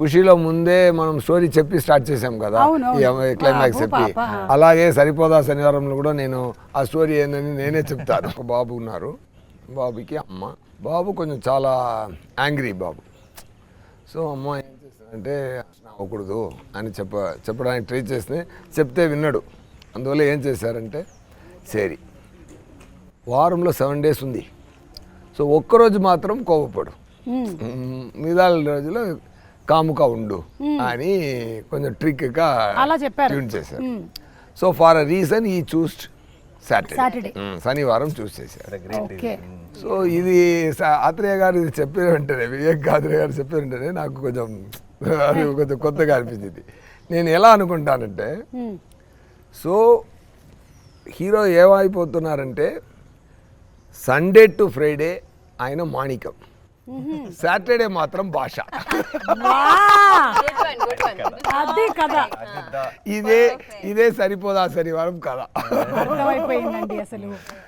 ఖుషీలో ముందే మనం స్టోరీ చెప్పి స్టార్ట్ చేసాం కదా. క్లైమాక్స్ చెప్పి. పాప. అలాగే సరిపోదా శనివారంలో కూడా నేను ఆ స్టోరీ ఏందని నేనే చెప్తాను. ఒక బాబు ఉన్నారు. బాబుకి అమ్మ. బాబు కొంచెం చాలా యాంగ్రీ బాబు. సో అమ్మ ఏం చేస్తానంటే అవ్వకూడదు అని చెప్ప చెప్పడానికి ట్రై చేస్తే చెప్తే విన్నాడు. అందువల్ల ఏం చేశారంటే సరే వారంలో సెవెన్ డేస్ ఉంది. సో ఒక్కరోజు మాత్రం కోపపడు. మిగతా రోజులు కాముగా ఉండు అని కొంచెం ట్రిక్గా అలా చెప్పారు. ట్యూన్ చేశారు. సో ఫర్ అ రీజన్ ఈ చూస్ సాటర్డే. శనివారం చూస్ చేశారు. సో ఇది ఆత్రేయ గారు ఇది చెప్పిన వెంటనే వివేక్ ఆత్రేయ గారు చెప్పిన వెంటనే నాకు కొంచెం అది కొంచెం కొత్తగా అనిపించింది. నేను ఎలా అనుకుంటానంటే సో హీరో ఏమైపోతున్నారంటే సండే టు ఫ్రైడే ఆయన మాణికం సాటర్డే మాత్రం భాష. అది కదా. ఇదే ఇదే సరిపోదా శనివారం కదా అర్థమైపోయిందండి అసలు.